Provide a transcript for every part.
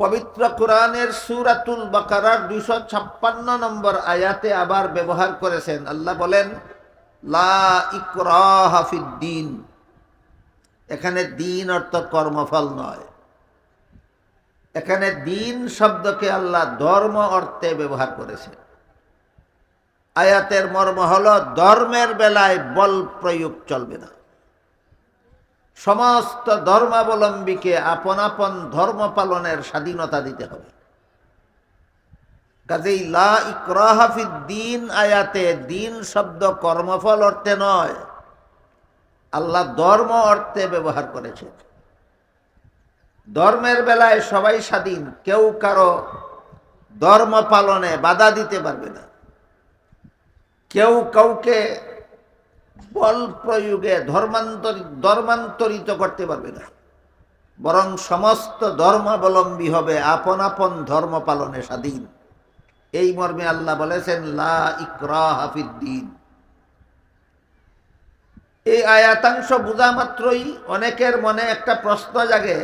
পবিত্র কোরআনের সুরাতুল বাকারার দুইশো ছাপ্পান্ন নম্বর আয়াতে আবার ব্যবহার করেছেন। আল্লাহ বলেন, লা ইকরাহা ফিদ্দিন এখানে দিন অর্থ কর্মফল নয়। এখানে দিন শব্দকে আল্লাহ ধর্ম অর্থে ব্যবহার করেছে আয়াতের মর্ম হল, ধর্মের বেলায় বল প্রয়োগ চলবে না। সমস্ত ধর্মাবলম্বীকে আপন আপন ধর্ম পালনের স্বাধীনতা দিতে হবে। কাজেই লা ইকরাহাফিদ দিন আয়াতে, দিন শব্দ কর্মফল অর্থে নয়, আল্লাহ ধর্ম অর্থে ব্যবহার করেছে ধর্মের বেলায় সবাই স্বাধীন, কেউ কারও ধর্ম পালনে বাধা দিতে পারবে না। কেউ কাউকে বল প্রয়োগে ধর্মান্তরিত ধর্মান্তরিত করতে পারবে না। বরং সমস্ত ধর্মাবলম্বী হবে আপন আপন ধর্ম পালনে স্বাধীন। এই মর্মে আল্লাহ বলেছেন, লা ইকরা হাফিদ্দিন এই আয়াতাংশ বোঝা মাত্রই অনেকের মনে একটা প্রশ্ন জাগে,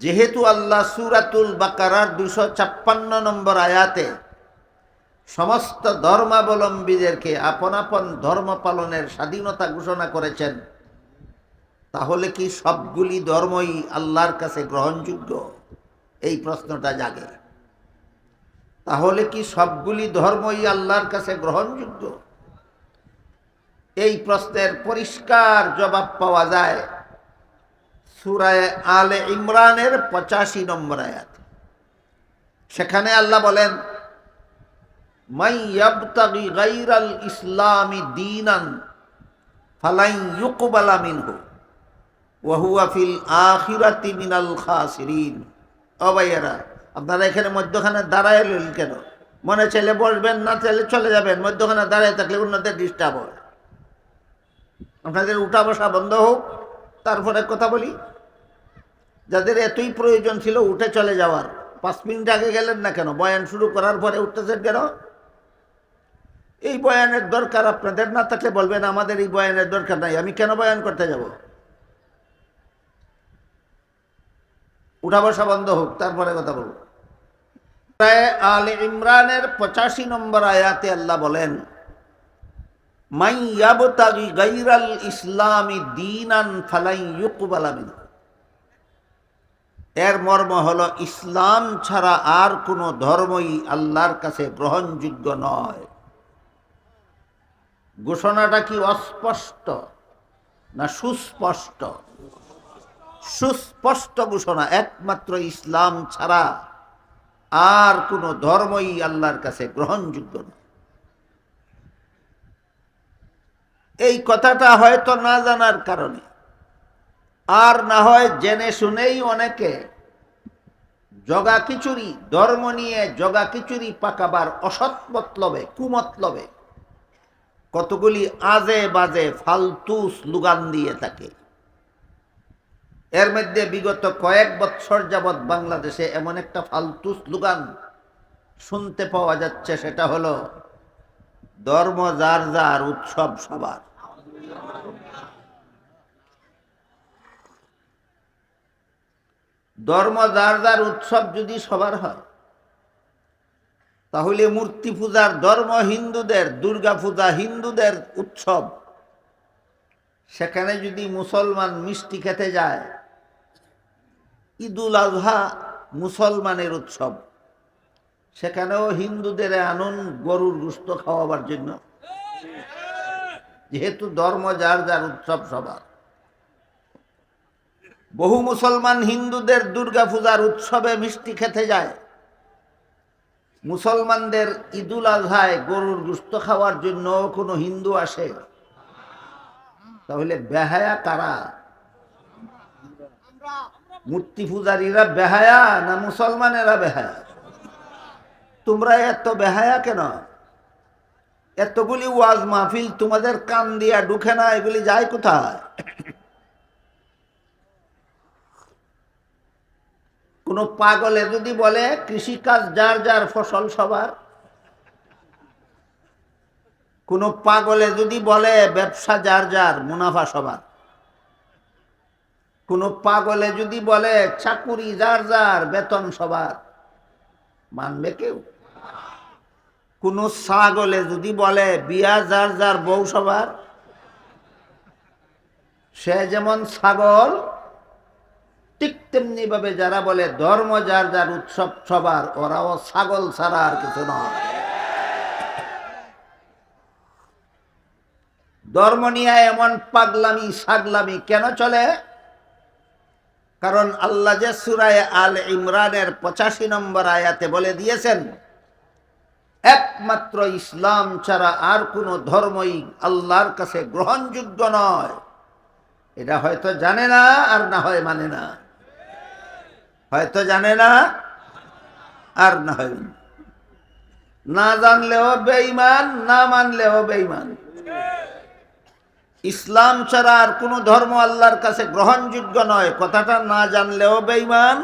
যেহেতু আল্লাহ সুরাতুল বাকারার দুশো ছাপ্পান্ন নম্বর আয়াতে সমস্ত ধর্মাবলম্বীদেরকে আপন আপন ধর্ম পালনের স্বাধীনতা ঘোষণা করেছেন, তাহলে কি সবগুলি ধর্মই আল্লাহর কাছে গ্রহণযোগ্য? এই প্রশ্নটা জাগে। তাহলে কি সবগুলি ধর্মই আল্লাহর কাছে গ্রহণযোগ্য? এই প্রশ্নের পরিষ্কার জবাব পাওয়া যায় সুরায় আলে ইমরানের পঁচাশি নম্বর আয়াত। সেখানে আল্লাহ বলেন মাই ইয়াবতাগি গাইরাল ইসলামি দীনান ফালাই ইউকবালা মিনহু ওয়াহুয়া ফিল আখিরাতি আপনারা এখানে মধ্যখানে দাঁড়ায় এলেন কেন? মনে চাইলে বসবেন, না চাইলে চলে যাবেন। মধ্যখানে দাঁড়ায় থাকলে অন্যদের ডিস্টার্ব হয়। আপনাদের উঠা বসা বন্ধ হোক, তারপরে কথা বলি। যাদের এতই প্রয়োজন ছিল উঠে চলে যাওয়ার। পাঁচ মিনিট আগে গেলেন না কেন? বয়ান শুরু করার পরে উঠতেছেন কেন? এই বয়ানের দরকার আপনাদের? না থাকলে বলবেন, আমাদের এই বয়ানের দরকার নাই, আমি কেন বয়ান করতে যাব? উঠা বসা বন্ধ হোক, তারপরে কথা বলব। আল ইমরানের পঁচাশি নম্বর আয়াতে আল্লাহ বলেন, মাই ইয়াবতাগি গাইরাল ইসলামি দিনান ফালাই ইউকবালা মিনহু। এর মর্ম হল, ইসলাম ছাড়া আর কোনো ধর্মই আল্লাহর কাছে গ্রহণযোগ্য নয়। ঘোষণাটা কি অস্পষ্ট না সুস্পষ্ট? সুস্পষ্ট ঘোষণা, একমাত্র ইসলাম ছাড়া আর কোনো ধর্মই আল্লাহর কাছে গ্রহণযোগ্য নয় এই কথাটা হয়তো না জানার কারণে, আর না হয় জেনে শুনেই অনেকে জগা খিচুড়ি, ধর্ম নিয়ে জগা খিচুড়ি পাকাবার অসৎ মতলবে, কুমতলবে কতগুলি আজে বাজে ফালতু স্লোগান দিয়ে থাকে। এর মধ্যে বিগত কয়েক বৎসর যাবৎ বাংলাদেশে এমন একটা ফালতু স্লোগান শুনতে পাওয়া যাচ্ছে, সেটা হলো ধর্ম যার যার উৎসব সবার। ধর্ম যার যার উৎসব যদি সবার হয় তাহলে মূর্তি পূজার ধর্ম হিন্দুদের, দুর্গা পূজা হিন্দুদের উৎসব। সেখানে যদি মুসলমান মিষ্টি খেতে যায়, ঈদুল আজহা মুসলমানের উৎসব। সেখানেও হিন্দুদের আনুন গরুর গুস্ত খাওয়াবার জন্য। যেহেতু ধর্ম যার যার উৎসব সবার। বহু মুসলমান হিন্দুদের দুর্গা পূজার উৎসবে মিষ্টি খেতে যায়। মুসলমানদের ঈদুল আজহায় গরুর গুস্ত খাওয়ার জন্য কোনো হিন্দু আসে? তাহলে বেহায়া কারা? মূর্তি পূজারীরা বেহায়া না মুসলমানেরা বেহায়া? তোমরা এত বেহায়া কেন? এতগুলি ওয়াজ মাহফিল তোমাদের কান দিয়া ঢুকে না, এগুলি যায় কোথায়? কোন পাগলে যদি বলে, কৃষিকাজ যার যার ফসল সবার। কোন পাগলে যদি বলে, ব্যবসা যার যার, মুনাফা সবার। কোনো পাগলে যদি বলে, চাকুরি যার যার, বেতন সবার। মানবে কেউ? কোন ছাগলে যদি বলে, বিয়া যার যার, বউ সবার। সে যেমন ছাগল ঠিক তেমনি ভাবে যারা বলে ধর্ম যার যার উৎসব সবার, ওরাও ছাগল ছাড়া আর কিছু নয়। ধর্ম নিয়ে এমন পাগলামি, সাগলামি কেন চলে? কারণ আল্লাহ যে সুরায় আল ইমরানের পঁচাশি নম্বর আয়াতে বলে দিয়েছেন, একমাত্র ইসলাম ছাড়া আর কোনো ধর্মই আল্লাহর কাছে গ্রহণযোগ্য নয়। এটা হয়তো জানে না আর না হয় মানে না। হয়তো জানে না, আর না হয় না জানলেও বেঈমান, না মানলেও বেঈমান। ইসলাম ছাড়া আর কোনো ধর্ম আল্লাহর কাছে গ্রহণযোগ্য নয়। কথাটা না জানলেও বেঈমান,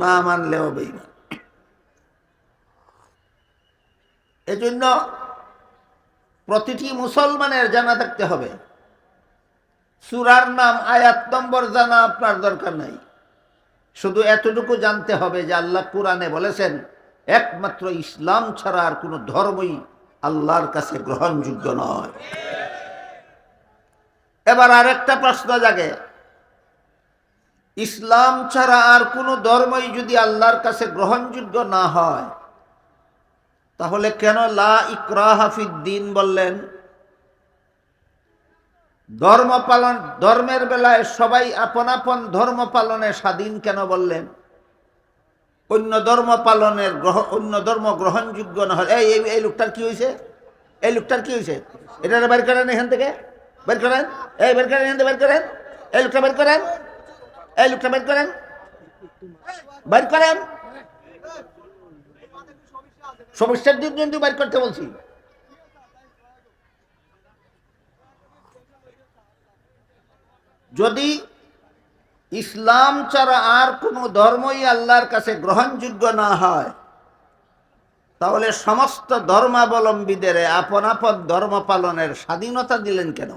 না মানলেও বেঈমান। এজন্য প্রতিটি মুসলমানের জানা থাকতে হবে। সুরার নাম, আয়াত নম্বর জানা আপনার দরকার নাই। শুধু এতটুকু জানতে হবে যে আল্লাহ কোরআনে বলেছেন, একমাত্র ইসলাম ছাড়া আর কোনো ধর্মই আল্লাহর কাছে গ্রহণযোগ্য নয়। এবার আরেকটা প্রশ্ন জাগে। ইসলাম ছাড়া আর কোনো ধর্মই যদি আল্লাহর কাছে গ্রহণযোগ্য না হয়, তাহলে কেন লা ইকরাহাফিদ্দিন বললেন? ধর্ম পালন, ধর্মের বেলায় সবাই আপন আপন ধর্ম পালনে স্বাধীন কেন বললেন? অন্য ধর্ম পালনের গ্রহ, অন্য ধর্ম গ্রহণযোগ্য না হয়। এই, এই- লোকটার কি হয়েছে এই লোকটার কি হয়েছে এটা বের করেন এখান থেকে। বের করেন। এই বের করেন, এখান থেকে বের করেন। এই লোকটা বের করেন। এই লোকটা বের করেন। বের করেন। সমস্যার দিক কিন্তু বের করতে বলছি। যদি ইসলাম ছাড়া আর কোনো ধর্মই আল্লাহর কাছে গ্রহণযোগ্য না হয়, তাহলে সমস্ত ধর্মাবলম্বীদের আপন আপন ধর্ম পালনের স্বাধীনতা দিলেন কেন?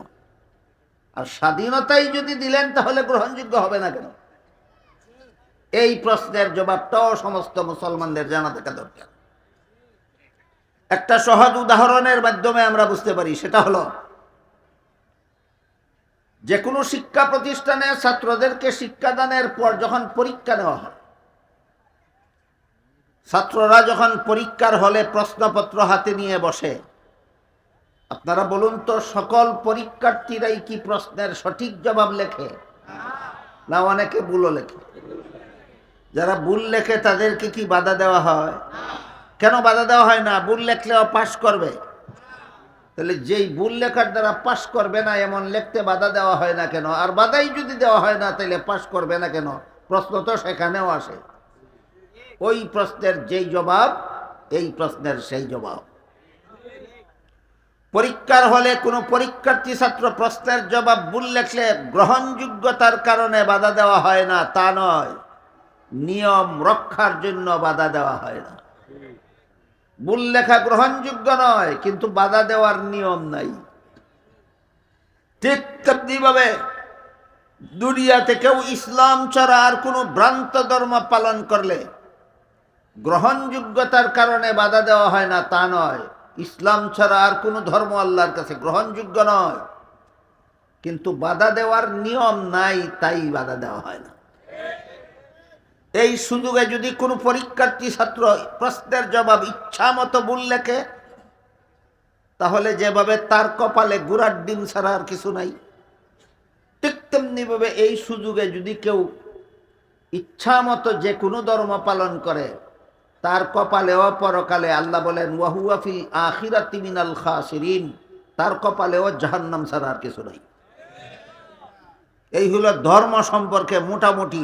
আর স্বাধীনতাই যদি দিলেন, তাহলে গ্রহণযোগ্য হবে না কেন? এই প্রশ্নের জবাবটাও সমস্ত মুসলমানদের জানা থাকা দরকার। একটা সহজ উদাহরণের মাধ্যমে আমরা বুঝতে পারি, সেটা হলো যে কোনো শিক্ষা প্রতিষ্ঠানে ছাত্রদেরকে শিক্ষাদানের পর যখন পরীক্ষা নেওয়া হয়, ছাত্ররা যখন পরীক্ষার হলে প্রশ্নপত্র হাতে নিয়ে বসে, আপনারা বলুন তো সকল পরীক্ষার্থীরাই কি প্রশ্নের সঠিক জবাব লেখে? না, অনেকে ভুলও লেখে। যারা ভুল লেখে তাদেরকে কি বাধা দেওয়া হয়? কেন বাধা দেওয়া হয় না? ভুল লেখলেও পাশ করবে। তাহলে যেই ভুল লেখার দ্বারা পাশ করবে না, এমন লিখতে বাধা দেওয়া হয় না কেন? আর বাধাই যদি দেওয়া হয় না তাহলে পাশ করবে না কেন? প্রশ্ন তো সেখানেও আসে। ওই প্রশ্নের যেই জবাব, এই প্রশ্নের সেই জবাব। পরীক্ষার হলে কোনো পরীক্ষার্থী ছাত্র প্রশ্নের জবাব ভুল লেখলে গ্রহণযোগ্যতার কারণে বাধা দেওয়া হয় না, তা নয়। নিয়ম রক্ষার জন্য বাধা দেওয়া হয় না। ভুল লেখা গ্রহণযোগ্য নয়, কিন্তু বাধা দেওয়ার নিয়ম নাই। তেমনিভাবে দুনিয়াতে কেউ ইসলাম ছাড়া আর কোনো ভ্রান্ত ধর্ম পালন করলে গ্রহণযোগ্যতার কারণে বাধা দেওয়া হয় না, তা নয়। ইসলাম ছাড়া আর কোনো ধর্ম আল্লাহর কাছে গ্রহণযোগ্য নয়, কিন্তু বাধা দেওয়ার নিয়ম নাই, তাই বাধা দেওয়া হয় না। এই সুযোগে যদি কোনো পরীক্ষার্থী ছাত্র প্রশ্নের জবাব ইচ্ছা মতো ভুল লেখে, তাহলে যেভাবে তার কপালে গুড়ার ডিম ছাড়া আর কিছু নাই, ঠিক তেমনিভাবে এই সুযোগে যদি কেউ ইচ্ছা মতো যে কোনো ধর্ম পালন করে, তার কপালে অপরকালে আল্লাহ বলেন ওয়াহুয়াফিল আখিরাতি মিনাল খাসিরিন তার কপালেও জাহান্নাম ছাড়া আর কিছু নাই। এই হলো ধর্ম সম্পর্কে মোটামুটি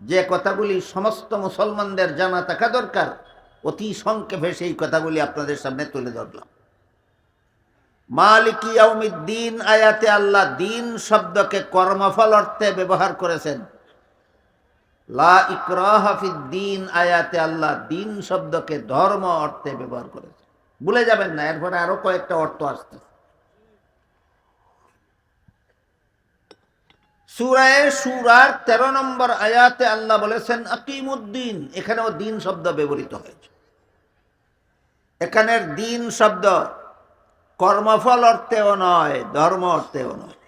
যে কথাগুলি সমস্ত মুসলমানদের জানা থাকা দরকার, অতি সংক্ষেপে সেই কথাগুলি আপনাদের সামনে তুলে ধরলাম। মালিক দিন আয়াতে আল্লাহ দিন শব্দকে কর্মফল অর্থে ব্যবহার করেছেন। লা দিন আয়াতে আল্লাহ দিন শব্দকে ধর্ম অর্থে ব্যবহার করেছেন। ভুলে যাবেন না, এরপরে আরও কয়েকটা অর্থ আসছে। সুরায় সুরার তেরো নম্বর আয়াতে আল্লাহ বলেছেন, আকিমুদ্দিন, এখানেও দিন শব্দ ব্যবহৃত হয়েছে। এখানের দিন শব্দ কর্মফল অর্থেও নয়, ধর্ম অর্থেও নয়।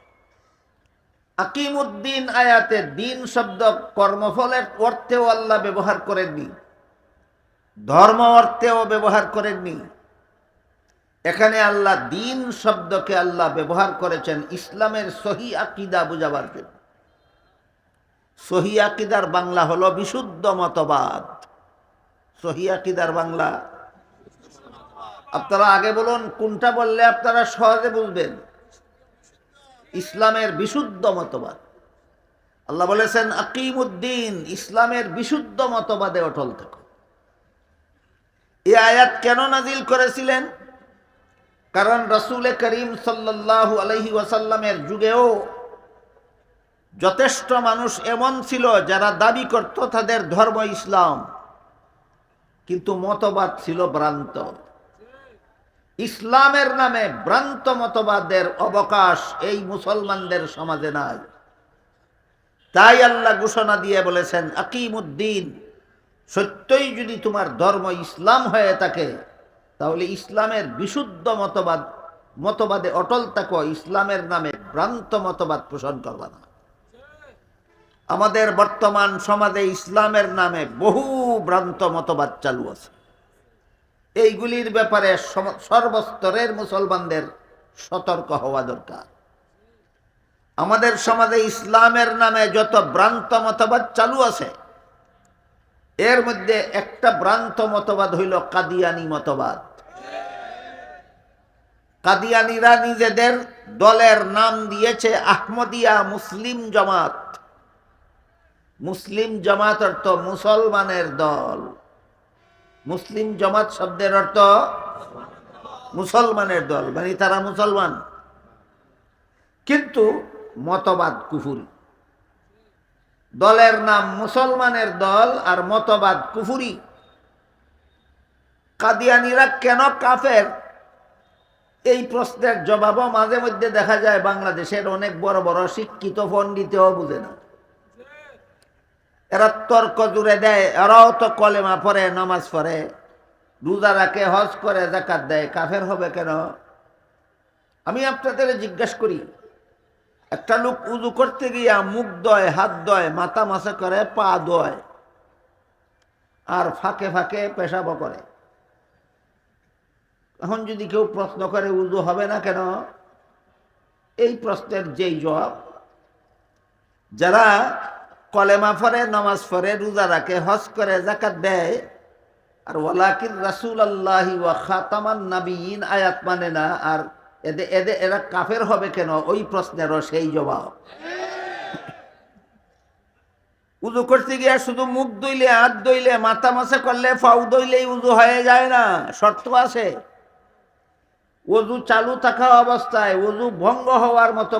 আকিমুদ্দিন আয়াতে দিন শব্দ কর্মফলের অর্থেও আল্লাহ ব্যবহার করেননি, ধর্ম অর্থেও ব্যবহার করেননি। এখানে আল্লাহ দিন শব্দকে আল্লাহ ব্যবহার করেছেন ইসলামের সহি আকিদা বুঝাবার জন্য। সহি আকিদার বাংলা হলো বিশুদ্ধ মতবাদ। সহি আকিদার বাংলা। আপনারা আগে বলুন, কোনটা বললে আপনারা সহজে বুঝবেন? ইসলামের বিশুদ্ধ মতবাদ। আল্লাহ বলেছেন, আকিমুদ্দিন, ইসলামের বিশুদ্ধ মতবাদে অটল থাকো। এই আয়াত কেন নাজিল করেছিলেন? কারণ রসুল করিম সাল্লাহ আলহি ওয়াসাল্লামের যুগেও যথেষ্ট মানুষ এমন ছিল যারা দাবি করত তাদের ধর্ম ইসলাম। কিন্তু মতবাদ ছিল ভ্রান্ত। ইসলামের নামে ভ্রান্ত মতবাদের অবকাশ এই মুসলমানদের সমাজে নাই। তাই আল্লাহ ঘোষণা দিয়ে বলেছেন, আকিমুদ্দিন, সত্যই যদি তোমার ধর্ম ইসলাম হয়ে থাকে, তাহলে ইসলামের বিশুদ্ধ মতবাদ, মতবাদে অটল থাকো। ইসলামের নামে ভ্রান্ত মতবাদ পোষণ করবা না। আমাদের বর্তমান সমাজে ইসলামের নামে বহু ভ্রান্ত মতবাদ চালু আছে। এইগুলির ব্যাপারে সর্বস্তরের মুসলমানদের সতর্ক হওয়া দরকার। আমাদের সমাজে ইসলামের নামে যত ভ্রান্ত মতবাদ চালু আছে, এর মধ্যে একটা ভ্রান্ত মতবাদ হইল কাদিয়ানি মতবাদ। কাদিয়ানিরা নিজেদের দলের নাম দিয়েছে আহমদিয়া মুসলিম জামাত। মুসলিম জামাত অর্থ মুসলমানের দল। মুসলিম জামাত শব্দের অর্থ মুসলমানের দল মানে তারা মুসলমান। কিন্তু মতবাদ কুফুরি। দলের নাম মুসলমানের দল আর মতবাদ কুফুরি। কাদিয়ানিরা কেন কাফের? এই প্রশ্নের জবাবও মাঝে মধ্যে দেখা যায়, বাংলাদেশের অনেক বড় বড় শিক্ষিত পণ্ডিতেও বুঝে না। এরা তর্ক জুড়ে দেয়, এরাও তো কলেমা পড়ে, নামাজ পড়ে। রোজা রাখে, হজ করে জাকাত দেয়, কাফের হবে কেন? আমি আপনাদের জিজ্ঞেস করি, একটা লোক উজু করতে গিয়া মুখ দয়, হাত দয়, মাথা মাসে করে, পা দয়, আর ফাঁকে ফাঁকে পেশাব করে। এখন যদি কেউ প্রশ্ন করে, উজু হবে না কেন? এই প্রশ্নের যেই জবাব, যারা কলেমা ফরে নামাজ পড়ে, রোজা রাখে, হজ করে জাকাত দেয়। আর ওয়ালাকির রাসুল আল্লাহি ওয়া খাতামান নাবিয়িন আয়াত মানে না, আর এদে এদে, এরা কাফের হবে কেন? ওই প্রশ্নেরও সেই জবাব। উজু করতে গিয়ে শুধু মুখ দইলে হাত দইলে মাথা মাসে করলে ফাউ দইলেই উজু হয়ে যায় না, শর্ত আছে। অজু চালু থাকা অবস্থায় অজু ভঙ্গ হওয়ার মতো